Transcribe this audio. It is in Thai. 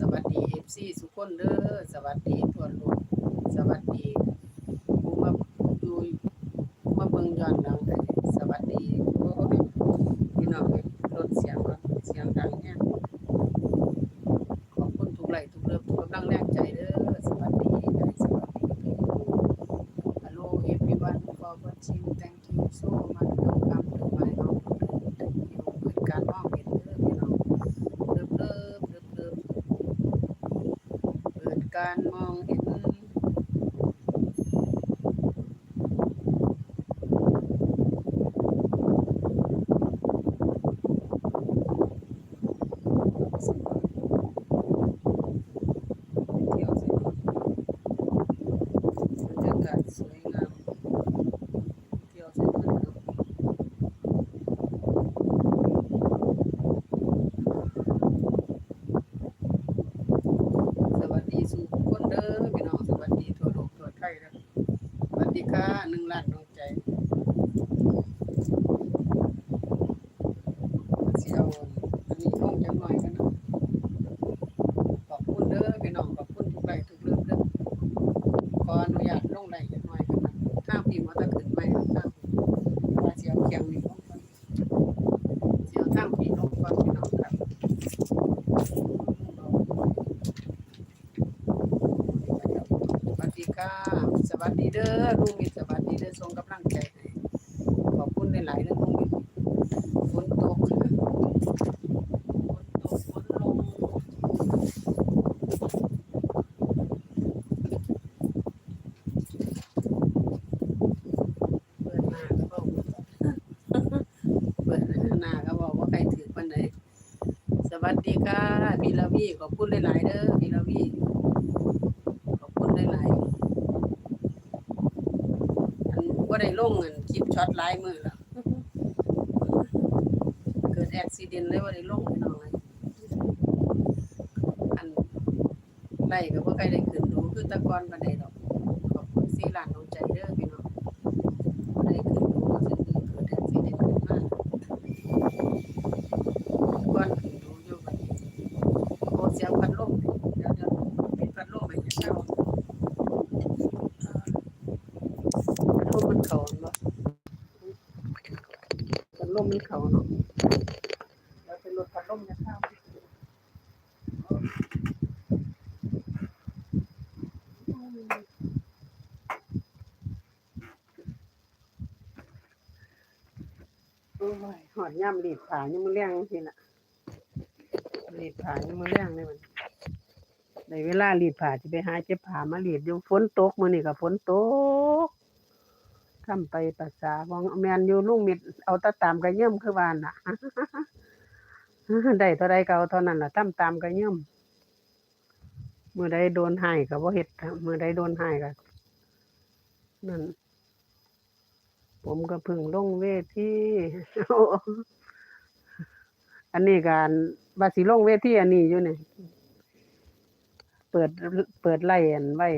สวัสดีเอฟซีสุขคนเด้อสวัสดีทั่วโลกสวัสดีผู้มาดูมาเบิ่งย้อนหลังสวัสดีโอ้ยพี่น้องเอ้ยลดเสียงก่อนเสียงดังเนี่ยขอบคุณทุกไลค์ทุกเลิฟทุกกำลังแรงใจเด้อสวัสดีใจสวัสดีพี่น้อง Hello everyone for watching thank you so much welcome to my house thank you เปิดการมองเห็นเด้อพี่น้องเลิฟเลิฟเลิฟเลิฟ เปิดการมองเห็น เที่ยวสนุกบรรยากาศสวยงามเที่ยวสนุกเนอะสวัสดีสู่ทุกคนเด้อพี่น้องสวัสดีทั่วโลกทั่วไทยเด้อสวัสดี ค่ะหนึ่งล้านดวงใจเสิเอาอันนี้ลงจังหน่อยกันเนาะขอบคุณเด้อพี่น้องขอบคุณทุกไลทุกเรื่องเด้อขออนุญาตลงไลจักหน่อยกันนะถ้าพี่มาตะขึ้นไปถ้าว่าเสิเอาเคียงนี่ลงก่อนสิเอาทางพี่ลงก่อนพี่น้องครับสวัส ดีค่ะสวัสดีเด้อลุงมิตรสวัสดีเด้อส่งกำลังใจให้ขอบคุณหลายๆเด้อลุงมิตรฝนตกฝนตกฝนลงเปิดหน้าก็บอกเปิดหน้าก็บอกว่าใครถือปันไหนสวัสดีค่ะพี่ลาวีขอบคุณหลายๆเด้อพี่ลาวี ขอบคุณหลายๆ อันว่าได้ลงเงินคลิปช็อตไลน์มือแล้วเกิดอุบิเหตุเลยว่าได้ลงไปหน่อยอันไล่ก็บ่ใครได้ขึ้นดูคือแตะกอนปานใดดอกขอบคุณสี่ล้านดวงใจเด้อพี่น้อง ได้ขึ้นดูซึ่งเกิดแท็กซี่เด็ดขึ้นมาก่อนขึ้นดูอยู่บัดนี้โอ้เสียงพัดลมเดี๋ยวเดี๋ยวปิดพัดลมให้เจ้าพัดลมมัน เขาเนาะพัดลมมันเขาเนาะเดี๋ยวไปลดพัดลมจะเข้าโอ้ยหอดย่ำรีดผายังมือเลี้ยงทีน่ะรีดผายังมือเลี้ยงเลยมันในเวลารีดผาจะไปหาเจ็บผามารีดยู่ฝนตกมือนี้ก็ฝนตก ทำไปภาษาของแมนอยู่ลุงมิดเอาตะตามกระเยี่ยมคือวานน่ะได้เท่าใดก็เอาเท่านั้นล่ะทำตามกระเยี่ยมมื้อใดโดนให้ก็บ่เฮ็ดเมื้อใดโดนให้ก็นั่น ผมก็พึ่งลงเวทีอันนี้การบาสิลงเวทีอันนี้อยู่เนี่ยเปิดเปิดไล่อันไว้